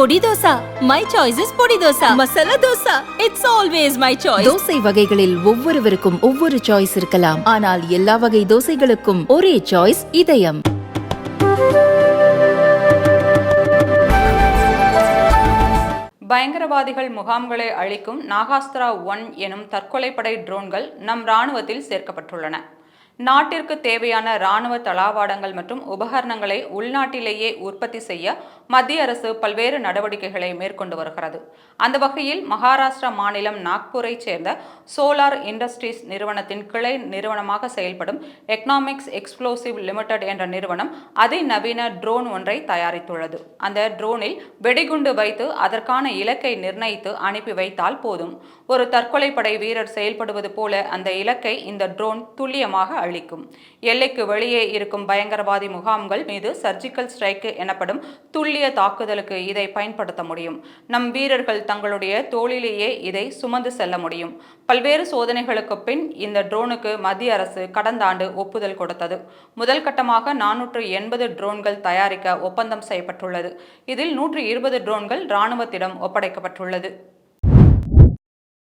பொடி dosa. My choice is podi dosa. Masala dosa. It's always my choice dosa வகைகளில் ஒவ்வொருவருக்கும் ஒவ்வொரு சாய்ஸ் இருக்கலாம். ஆனால் எல்லா வகை தோசைகளுக்கும் ஒரே சாய்ஸ் இதயம். பயங்கரவாதிகள் முகாம்களை அழிக்கும் நாகாஸ்திரா ஒன் எனும் தற்கொலைப்படை ட்ரோன்கள் நம் ராணுவத்தில் சேர்க்கப்பட்டுள்ளன. நாட்டிற்கு தேவையான இராணுவ தளவாடங்கள் மற்றும் உபகரணங்களை உள்நாட்டிலேயே உற்பத்தி செய்ய மத்திய அரசு பல்வேறு நடவடிக்கைகளை மேற்கொண்டு வருகிறது. அந்த வகையில் மகாராஷ்டிரா மாநிலம் நாக்பூரைச் சேர்ந்த சோலார் இண்டஸ்ட்ரீஸ் நிறுவனத்தின் கிளை நிறுவனமாக செயல்படும் எக்கனாமிக்ஸ் எக்ஸ்ப்ளோசிவ் லிமிடெட் என்ற நிறுவனம் அதிநவீன ட்ரோன் ஒன்றை தயாரித்துள்ளது. அந்த ட்ரோனில் வெடிகுண்டு வைத்து அதற்கான இலக்கை நிர்ணயித்து அனுப்பி வைத்தால் போதும். ஒரு தற்கொலைப்படை வீரர் செயல்படுவது போல அந்த இலக்கை இந்த ட்ரோன் துல்லியமாக அளிக்கும் எல்லைக்கு வெளியே இருக்கும் பயங்கரவாதி முகாம்கள் மீது சர்ஜிக்கல் ஸ்ட்ரைக் எனப்படும் துல்லிய தாக்குதலுக்கு இதை பயன்படுத்த முடியும். நம் வீரர்கள் தங்களுடைய தோளிலேயே இதை சுமந்து செல்ல முடியும். பல்வேறு சோதனைகளுக்கு பின் இந்த ட்ரோனுக்கு மத்திய அரசு கடந்த ஆண்டு ஒப்புதல் கொடுத்தது. முதல் கட்டமாக நானூற்று எண்பது ட்ரோன்கள் தயாரிக்க ஒப்பந்தம் செய்யப்பட்டுள்ளது. இதில் நூற்று இருபது ட்ரோன்கள் இராணுவத்திடம் ஒப்படைக்கப்பட்டுள்ளது.